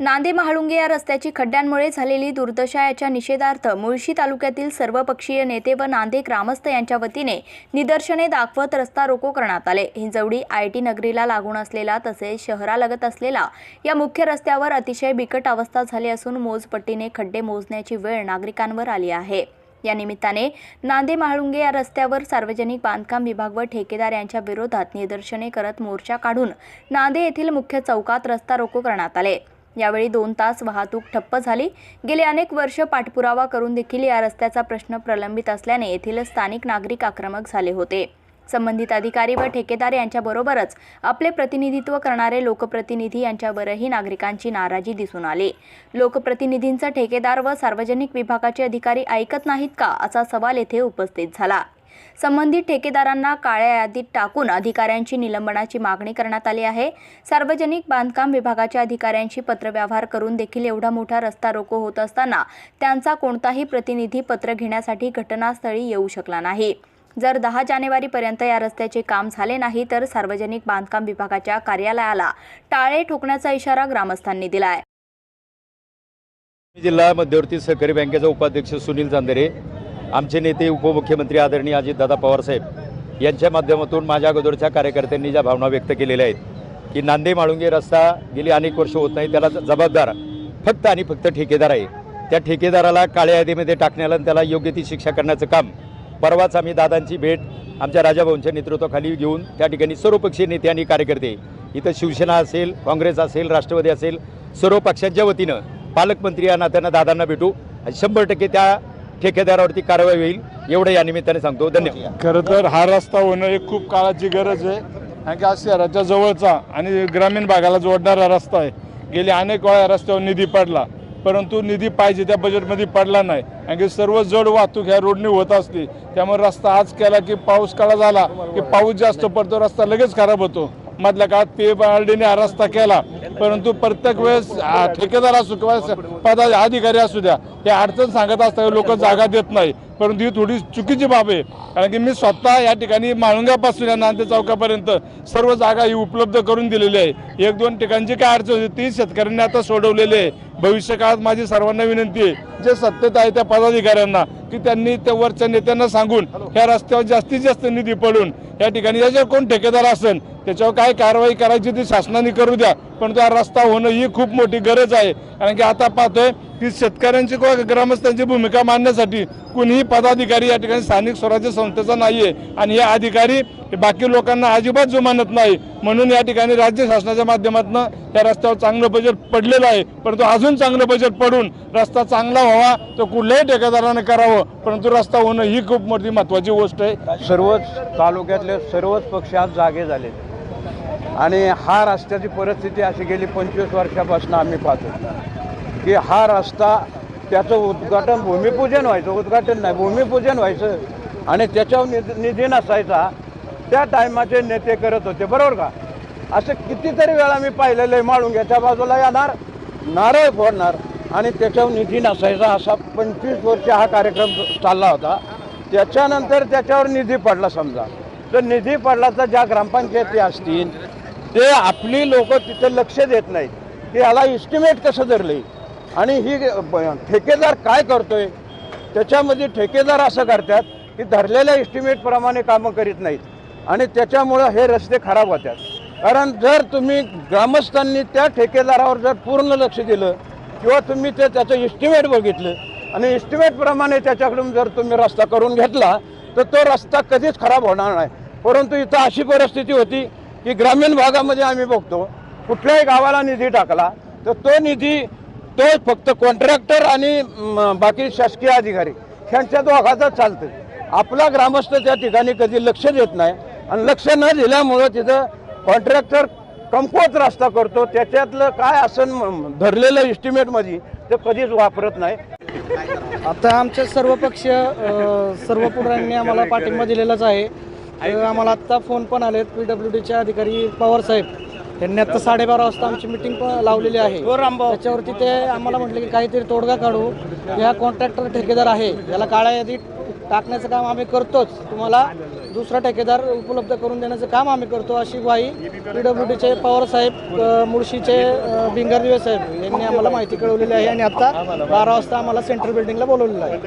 नांदे महाळुंगे या रस्त्याची खड्ड्यांमुळे झालेली दुर्दशा याच्या निषेधार्थ मुळशी तालुक्यातील सर्वपक्षीय नेते व नांदे ग्रामस्थ यांच्या वतीने निदर्शने दाखवत रस्ता रोको करण्यात आले. हिंजवडी आय टी नगरीला लागून असलेला तसेच शहरालगत असलेला या मुख्य रस्त्यावर अतिशय बिकट अवस्था झाली असून मोजपट्टीने खड्डे मोजण्याची वेळ नागरिकांवर आली आहे. या निमित्ताने नांदे महाळुंगे या रस्त्यावर सार्वजनिक बांधकाम विभाग व ठेकेदार यांच्या विरोधात निदर्शने करत मोर्चा काढून नांदे येथील मुख्य चौकात रस्ता रोको करण्यात आले. यावेळी दोन तास वाहतूक ठप्प झाली. गेले अनेक वर्ष पाठपुरावा करून देखील या रस्त्याचा प्रश्न प्रलंबित असल्याने येथील स्थानिक नागरिक आक्रमक झाले होते. संबंधित अधिकारी व ठेकेदार यांच्याबरोबरच आपले प्रतिनिधित्व करणारे लोकप्रतिनिधी यांच्यावरही नागरिकांची नाराजी दिसून आली. लोकप्रतिनिधींचा ठेकेदार व सार्वजनिक विभागाचे अधिकारी ऐकत नाहीत का असा सवाल येथे उपस्थित झाला. संबंधित ठेकेदारांना काळ्या यादीत टाकून अधिकाऱ्यांची निलंबनाची मागणी करण्यात आली आहे. सार्वजनिक बांधकाम विभागाच्या अधिकाऱ्यांशी पत्रव्यवहार करून देखील एवढा मोठा रस्ता रोको होत असताना त्यांचा कोणताही प्रतिनिधी पत्र घेण्यासाठी घटनास्थळी येऊ शकला नाही. जर दहा जानेवारीपर्यंत या रस्त्याचे काम झाले नाही तर सार्वजनिक बांधकाम विभागाच्या कार्यालयाला टाळे ठोकण्याचा इशारा ग्रामस्थांनी दिलाय. जिल्हा मध्यवर्ती सहकारी बँकेचा उपाध्यक्ष सुनील चांदेरे आमचे नेते उपमुख्यमंत्री आदरणीय अजितदादा पवारसाहेब यांच्या माध्यमातून माझ्या अगोदरच्या कार्यकर्त्यांनी ज्या भावना व्यक्त केलेल्या आहेत की नांदे माळुंगे रस्ता गेली अनेक वर्ष होत नाही त्याला जबाबदार फक्त आणि फक्त ठेकेदार आहे. त्या ठेकेदाराला काळ्या यादीमध्ये टाकण्याला आणि त्याला योग्य ती शिक्षा करण्याचं काम परवाच आम्ही दादांची भेट आमच्या राजाभाऊंच्या नेतृत्वाखाली घेऊन त्या ठिकाणी सर्वपक्षीय नेते आणि कार्यकर्ते इथं शिवसेना असेल काँग्रेस असेल राष्ट्रवादी असेल सर्व पक्षांच्या वतीनं पालकमंत्री या नात्यानं दादांना भेटू. आणि शंभर टक्के त्या ठेकेदारावरती कारवाई होईल एवढं या निमित्ताने सांगतो. धन्यवाद. खरं तर हा रस्ता होणं एक खूप काळाची गरज आहे. कारण की आज शहराच्या जवळचा आणि ग्रामीण भागाला जोडणारा रस्ता आहे. गेले अनेक वेळा रस्त्यावर निधी पडला. परंतु निधी पाहिजे त्या बजेटमध्ये पडला नाही. कारण की सर्व जड वाहतूक ह्या रोडने होत असते त्यामुळे रस्ता आज केला की पाऊस काळा झाला की पाऊस जास्त पडतो रस्ता लगेच खराब होतो. मधल्या काळात पे ने हा रस्ता केला. परंतु प्रत्येक वेळेस ठेकेदार असू किंवा स- पदा अधिकारी असू द्या हे अडचण सांगत असताना लोक जागा देत नाही. परंतु ही थोडी चुकीची बाब आहे. कारण की मी स्वतः या ठिकाणी माळुंगापासून या नांदे चौकापर्यंत सर्व जागा ही उपलब्ध करून दिलेली आहे. एक दोन ठिकाणची काय अडचण होती ती शेतकऱ्यांनी आता सोडवलेली आहे. भविष्यकाळात माझी सर्वांना विनंती आहे जे सत्तेत आहे त्या पदाधिकाऱ्यांना की त्यांनी त्या वरच्या नेत्यांना सांगून ह्या रस्त्यावर जास्तीत जास्त निधी पडून या ठिकाणी याच्यावर कोण ठेकेदार असेल त्याच्यावर काय कारवाई करायची ती शासनाने करू द्या. पण त्या रस्ता होणं ही खूप मोठी गरज आहे. कारण की आता पाहतोय की शेतकऱ्यांची किंवा ग्रामस्थांची भूमिका मांडण्यासाठी कुणीही पदाधिकारी या ठिकाणी स्थानिक स्वराज्य संस्थेचा नाहीये. आणि हे अधिकारी बाकी लोकांना अजिबात जुमानत नाही. म्हणून या ठिकाणी राज्य शासनाच्या माध्यमातून या रस्त्यावर चांगलं बजेट पडलेलं आहे. परंतु अजून चांगलं बजेट पडून रस्ता चांगला व्हावा तो कुठल्याही ठेकेदाराने करावं. परंतु रस्ता होणं ही खूप मोठी महत्वाची गोष्ट आहे. सर्वच तालुक्यातले सर्वच पक्ष आज जागे झाले आणि हा रस्त्याची परिस्थिती अशी गेली पंचवीस वर्षापासून आम्ही पाहतो. की हा रस्ता त्याचं उद्घाटन भूमिपूजन व्हायचं उद्घाटन नाही भूमिपूजन व्हायचं आणि त्याच्यावर निधी निधी नसायचा त्या टायमाचे नेते करत होते बरोबर का? असं कितीतरी वेळा मी पाहिलेलं आहे माळुंग्याच्या बाजूला येणार नारळ फोडणार आणि त्याच्यावर निधी नसायचा असा पंचवीस वर्ष हा कार्यक्रम चालला होता. त्याच्यानंतर त्याच्यावर निधी पडला समजा. तर निधी पडला तर ज्या ग्रामपंचायती असतील ते आपली लोक तिथे लक्ष देत नाहीत. की याला इस्टिमेट कसं धरलं? आणि ही ठेकेदार काय करतोय? त्याच्यामध्ये ठेकेदार असं करतात की धरलेल्या इस्टिमेटप्रमाणे कामं करीत नाहीत. आणि त्याच्यामुळं हे रस्ते खराब होतात. कारण जर तुम्ही ग्रामस्थांनी त्या ठेकेदारावर जर पूर्ण लक्ष दिलं किंवा तुम्ही ते त्याचं इस्टिमेट बघितलं आणि इस्टिमेटप्रमाणे त्याच्याकडून जर तुम्ही रस्ता करून घेतला तर तो रस्ता कधीच खराब होणार नाही. परंतु इथं अशी परिस्थिती होती की ग्रामीण भागामध्ये आम्ही बघतो कुठल्याही गावाला निधी टाकला तर तो निधी तो फक्त कॉन्ट्रॅक्टर आणि बाकी शासकीय अधिकारी. ह्यांच्या दोघाचा चालतं आपला ग्रामस्थ त्या ठिकाणी कधी लक्ष देत नाही आणि लक्ष न दिल्यामुळं तिथं कॉन्ट्रॅक्टर कमकुवत रस्ता करतो. त्याच्यातलं काय असं धरलेलं इस्टिमेटमध्ये ते कधीच वापरत नाही. आता आमचे सर्व पक्ष सर्व पुढाऱ्यांनी आम्हाला पाठिंबा दिलेलाच आहे. आम्हाला आत्ता फोन पण आलेत. पी डब्ल्यू डीचे अधिकारी पवार साहेब. त्यांनी आता साडेबारा वाजता आमची मिटिंग पण लावलेली आहे. त्याच्यावरती ते आम्हाला म्हटले की काहीतरी तोडगा काढू. या कॉन्ट्रॅक्टर ठेकेदार आहे. याला काळ्या यादीत टाकण्याचं काम आम्ही करतोच. तुम्हाला दुसरा ठेकेदार उपलब्ध करून देण्याचं काम आम्ही करतो. अशी ग्वाही पी डब्ल्यू डीचे पवारसाहेब मुळशीचे अ, साहेब यांनी आम्हाला माहिती कळवलेली आहे आणि आता बारा वाजता आम्हाला सेंट्रल बिल्डिंगला बोलवलेलं आहे.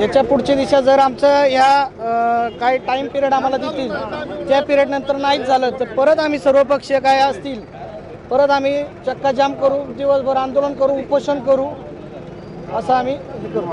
याच्या पुढची दिशा जर आमचं ह्या काही टाईम पिरियड आम्हाला देतील त्या पिरियड नंतर नाहीच झालं तर परत आम्ही सर्वपक्षीय काय असतील परत आम्ही चक्काजाम करू दिवसभर आंदोलन करू उपोषण करू असं आम्ही हे करू